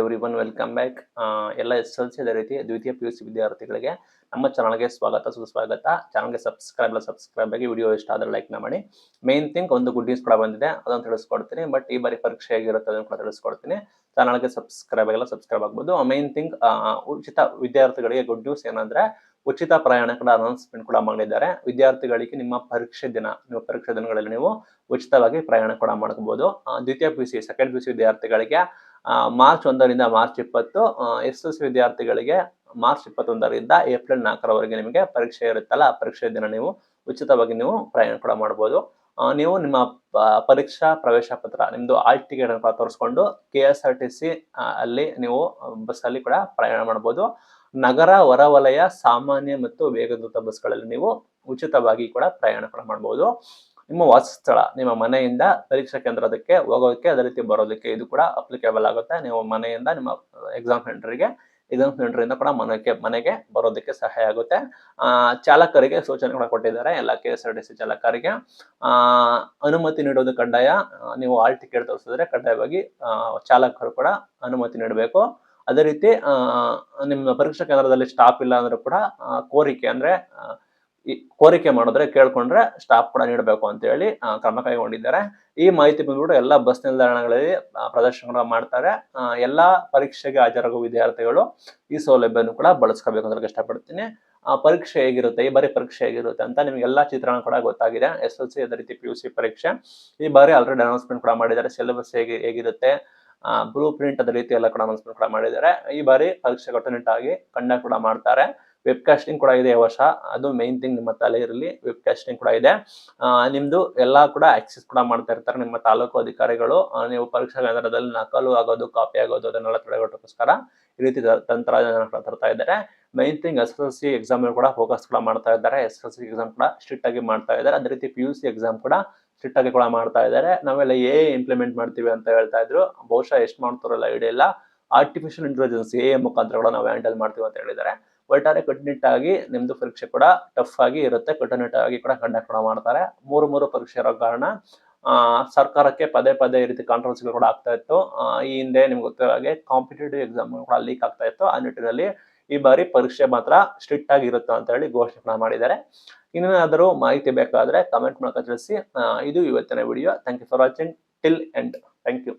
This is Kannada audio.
ಎವ್ರಿ ಒನ್ ವೆಲ್ಕಮ್ ಬ್ಯಾಕ್ ಎಲ್ಲ ಎಸ್ ಎಲ್ ಸಿ ಅದೇ ರೀತಿ ದ್ವಿತೀಯ ಪಿ ಯು ಸಿ ವಿದ್ಯಾರ್ಥಿಗಳಿಗೆ ನಮ್ಮ ಚಾನಲ್ಗೆ ಸ್ವಾಗತ, ಸುಸ್ವಾಗತ. ಚಾನಲ್ಗೆ ಸಬ್ಸ್ಕ್ರೈಬ್ ಎಲ್ಲ ಸಬ್ಸ್ಕ್ರೈಬ್ ಆಗಿ ವಿಡಿಯೋ ಇಷ್ಟ ಆದರೆ ಲೈಕ್ನ ಮಾಡಿ. ಮೇನ್ ಥಿಂಗ್ ಒಂದು ಗುಡ್ ನ್ಯೂಸ್ ಕೂಡ ಬಂದಿದೆ, ಅದನ್ನು ತಿಳಿಸ್ಕೊಡ್ತೀನಿ. ಬಟ್ ಈ ಬಾರಿ ಪರೀಕ್ಷೆ ಆಗಿರುತ್ತೆ ಅದನ್ನು ಕೂಡ ತಿಳಿಸ್ಕೊಡ್ತೀನಿ. ಚಾನಲ್ಗೆ ಸಬ್ಸ್ಕ್ರೈಬ್ ಆಗಿಲ್ಲ ಸಬ್ಸ್ಕ್ರೈಬ್ ಆಗ್ಬೋದು. ಮೇನ್ ಥಿಂಗ್ ಉಚಿತ ವಿದ್ಯಾರ್ಥಿಗಳಿಗೆ ಗುಡ್ ನ್ಯೂಸ್ ಏನಂದ್ರೆ, ಉಚಿತ ಪ್ರಯಾಣ ಕೂಡ ಅನೌನ್ಸ್ಮೆಂಟ್ ಕೂಡ ಮಾಡಿದ್ದಾರೆ ವಿದ್ಯಾರ್ಥಿಗಳಿಗೆ ನಿಮ್ಮ ಪರೀಕ್ಷೆ ದಿನ, ನಿಮ್ಮ ಪರೀಕ್ಷೆ ದಿನಗಳಲ್ಲಿ ನೀವು ಉಚಿತವಾಗಿ ಪ್ರಯಾಣ ಕೂಡ ಮಾಡ್ಕೋಬಹುದು ದ್ವಿತೀಯ P U C second P U C ವಿದ್ಯಾರ್ಥಿಗಳಿಗೆ ಮಾರ್ಚ್ ಒಂದರಿಂದ ಮಾರ್ಚ್ ಇಪ್ಪತ್ತು ಎಸ್ ಎಸ್ ವಿದ್ಯಾರ್ಥಿಗಳಿಗೆ ಮಾರ್ಚ್ ಇಪ್ಪತ್ತೊಂದರಿಂದ ಏಪ್ರಿಲ್ ನಾಲ್ಕರವರೆಗೆ ನಿಮಗೆ ಪರೀಕ್ಷೆ ಇರುತ್ತಲ್ಲ, ಆ ಪರೀಕ್ಷೆ ದಿನ ನೀವು ಉಚಿತವಾಗಿ ನೀವು ಪ್ರಯಾಣ ಕೂಡ ಮಾಡ್ಬೋದು. ನೀವು ನಿಮ್ಮ ಪರೀಕ್ಷಾ ಪ್ರವೇಶ ಪತ್ರ ನಿಮ್ಮದು ಆಲ್ ಟಿಕೆಟ್ ಅನ್ನು ಕೂಡ ತೋರಿಸ್ಕೊಂಡು K S R T C ಅಲ್ಲಿ ನೀವು ಬಸ್ಸಲ್ಲಿ ಕೂಡ ಪ್ರಯಾಣ ಮಾಡ್ಬೋದು. ನಗರ ಹೊರವಲಯ ಸಾಮಾನ್ಯ ಮತ್ತು ವೇಗದೂತ ಬಸ್ಗಳಲ್ಲಿ ನೀವು ಉಚಿತವಾಗಿ ಕೂಡ ಪ್ರಯಾಣ ಕೂಡ ಮಾಡ್ಬೋದು. ನಿಮ್ಮ ವಾಸಸ್ಥಳ ನಿಮ್ಮ ಮನೆಯಿಂದ ಪರೀಕ್ಷಾ ಕೇಂದ್ರದಕ್ಕೆ ಹೋಗೋದಕ್ಕೆ, ಅದೇ ರೀತಿ ಬರೋದಕ್ಕೆ ಇದು ಕೂಡ ಅಪ್ಲಿಕೇಬಲ್ ಆಗುತ್ತೆ. ನೀವು ಮನೆಯಿಂದ ನಿಮ್ಮ ಎಕ್ಸಾಮ್ ಸೆಂಟರ್ಗೆ ಎಕ್ಸಾಮ್ ಸೆಂಟರಿಂದ ಕೂಡ ಮನೆಗೆ ಮನೆಗೆ ಬರೋದಕ್ಕೆ ಸಹಾಯ ಆಗುತ್ತೆ. ಚಾಲಕರಿಗೆ ಸೂಚನೆ ಕೂಡ ಕೊಟ್ಟಿದ್ದಾರೆ, ಎಲ್ಲ K S R T C ಚಾಲಕರಿಗೆ. ಅನುಮತಿ ನೀಡೋದು ಕಡ್ಡಾಯ ನೀವು ಆಲ್ ಟಿಕೆಟ್ ತೋರಿಸಿದ್ರೆ ಕಡ್ಡಾಯವಾಗಿ ಚಾಲಕರು ಕೂಡ ಅನುಮತಿ ನೀಡಬೇಕು. ಅದೇ ರೀತಿ ನಿಮ್ಮ ಪರೀಕ್ಷಾ ಕೇಂದ್ರದಲ್ಲಿ ಸ್ಟಾಫ್ ಇಲ್ಲ ಅಂದ್ರೂ ಕೂಡ ಕೋರಿಕೆ ಅಂದ್ರೆ ಈ ಕೋರಿಕೆ ಮಾಡಿದ್ರೆ ಕೇಳ್ಕೊಂಡ್ರೆ ಸ್ಟಾಪ್ ಕೂಡ ನೀಡಬೇಕು ಅಂತ ಹೇಳಿ ಕ್ರಮ ಕೈಗೊಂಡಿದ್ದಾರೆ. ಈ ಮಾಹಿತಿ ಬಂದ್ಬಿಟ್ಟು ಎಲ್ಲ ಬಸ್ ನಿಲ್ದಾಣಗಳಲ್ಲಿ ಪ್ರದರ್ಶನಗಳು ಪ್ರದರ್ಶನ ಮಾಡ್ತಾರೆ ಎಲ್ಲ ಪರೀಕ್ಷೆಗೆ ಹಾಜರಾಗುವ ವಿದ್ಯಾರ್ಥಿಗಳು ಈ ಸೌಲಭ್ಯವನ್ನು ಕೂಡ ಬಳಸ್ಕೋಬೇಕು ಅಂತ ಇಷ್ಟಪಡ್ತೀನಿ. ಪರೀಕ್ಷೆ ಹೇಗಿರುತ್ತೆ? ಈ ಬಾರಿ ಪರೀಕ್ಷೆ ಹೇಗಿರುತ್ತೆ ಅಂತ ನಿಮಗೆಲ್ಲ ಚಿತ್ರಣ ಕೂಡ ಗೊತ್ತಾಗಿದೆ. ಎಸ್ ಎಲ್ ಸಿ ಅದೇ ರೀತಿ ಪಿ ಯು ಸಿ ಪರೀಕ್ಷೆ. ಈ ಬಾರಿ ಆಲ್ರೆಡಿ ಅನೌನ್ಸ್ಮೆಂಟ್ ಕೂಡ ಮಾಡಿದ್ದಾರೆ. ಸಿಲೆಬಸ್ ಹೇಗೆ, ಹೇಗಿರುತ್ತೆ? ಬ್ಲೂ ಪ್ರಿಂಟ್ ಅದೇ ರೀತಿ ಎಲ್ಲ ಕೂಡ ಅನೌನ್ಸ್ಮೆಂಟ್ ಕೂಡ ಮಾಡಿದ್ದಾರೆ. ಈ ಬಾರಿ ಪರೀಕ್ಷೆ ಕಟ್ಟುನಿಟ್ಟಾಗಿ ಕಂಡಕ್ಟ್ ಕೂಡ ಮಾಡ್ತಾರೆ. ವೆಬ್ ಕಾಸ್ಟಿಂಗ್ ಕೂಡ ಇದೆ ವರ್ಷ. ಅದು ಮೇನ್ ಥಿಂಗ್ ನಿಮ್ಮ ತಲೆ ಇರಲಿ ವೆಬ್ ಕಾಸ್ಟಿಂಗ್ ಕೂಡ ಇದೆ. ನಿಮ್ಮದು ಎಲ್ಲಾ ಕೂಡ ಆಕ್ಸೆಸ್ ಕೂಡ ಮಾಡ್ತಾ ಇರ್ತಾರೆ ನಿಮ್ಮ ತಾಲೂಕು ಅಧಿಕಾರಿಗಳು. ನೀವು ಪರೀಕ್ಷಾ ಕೇಂದ್ರದಲ್ಲಿ ನಕಲು ಆಗೋದು ಕಾಪಿ ಆಗೋದು ಅದನ್ನೆಲ್ಲ ತಡೆಗಟ್ಟೋಕ್ಕೋಸ್ಕರ ಈ ರೀತಿ ತಂತ್ರಜ್ಞಾನ ತರ್ತಾ ಇದ್ದಾರೆ. Main thing S L C exam ಕೂಡ ಫೋಕಸ್ ಕೂಡ ಮಾಡ್ತಾ ಇದ್ದಾರೆ. ಎಸ್ ಎಲ್ ಸಿ ಎಕ್ಸಾಮ್ ಕೂಡ ಸ್ಟ್ರಿಕ್ಟ್ ಆಗಿ ಮಾಡ್ತಾ ಇದ್ದಾರೆ. ಅದೇ ರೀತಿ ಪಿ ಯು ಸಿ ಎಕ್ಸಾಮ್ ಕೂಡ ಸ್ಟ್ರಿಕ್ಟ್ ಆಗಿ ಕೂಡ ಮಾಡ್ತಾ ಇದ್ದಾರೆ. ನಾವೆಲ್ಲ ಎ ಇಂಪ್ಲಿಮೆಂಟ್ ಮಾಡ್ತೀವಿ ಅಂತ ಹೇಳ್ತಾ ಇದ್ರು. ಬಹುಶಃ ಎಷ್ಟು ಮಾಡ್ತಾರಲ್ಲ ಐಡಿಯಾ ಇಲ್ಲ. ಆರ್ಟಿಫಿಷಿಯಲ್ ಇಂಟೆಲಿಜೆನ್ಸ್ ಎ ಮುಖಾಂತರ ಕೂಡ ನಾವು ಹ್ಯಾಂಡಲ್ ಮಾಡ್ತೀವಿ ಅಂತ ಹೇಳಿದ್ದಾರೆ. ಒಟ್ಟಾರೆ ಕಟ್ಟುನಿಟ್ಟಾಗಿ ನಿಮ್ದು ಪರೀಕ್ಷೆ ಕೂಡ ಟಫ್ ಆಗಿ ಇರುತ್ತೆ. ಕಟ್ಟುನಿಟ್ಟಾಗಿ ಕೂಡ ಕಂಡಕ್ಟ್ ಕೂಡ ಮಾಡ್ತಾರೆ. ಮೂರು ಮೂರು ಪರೀಕ್ಷೆ ಇರೋ ಕಾರಣ ಸರ್ಕಾರಕ್ಕೆ ಪದೇ ಪದೇ ಈ ರೀತಿ ಕಾಂಟ್ರವರ್ಸಿಗಳು ಕೂಡ ಆಗ್ತಾ ಇತ್ತು. ಈ ಹಿಂದೆ ನಿಮ್ಗೆ ಗೊತ್ತಿರೋ ಹಾಗೆ ಕಾಂಪಿಟೇಟಿವ್ ಎಕ್ಸಾಮ್ ಕೂಡ ಲೀಕ್ ಆಗ್ತಾ ಇತ್ತು. ಆ ನಿಟ್ಟಿನಲ್ಲಿ ಈ ಬಾರಿ ಪರೀಕ್ಷೆ ಮಾತ್ರ ಸ್ಟ್ರಿಕ್ಟ್ ಆಗಿ ಇರುತ್ತೆ ಅಂತ ಹೇಳಿ ಘೋಷಣೆ ಮಾಡಿದ್ದಾರೆ. ಇನ್ನೇನಾದರೂ ಮಾಹಿತಿ ಬೇಕಾದರೆ ಕಮೆಂಟ್ ಮೂಲಕ ತಿಳಿಸಿ. ಇದು ಇವತ್ತಿನ video thank you for watching till end thank you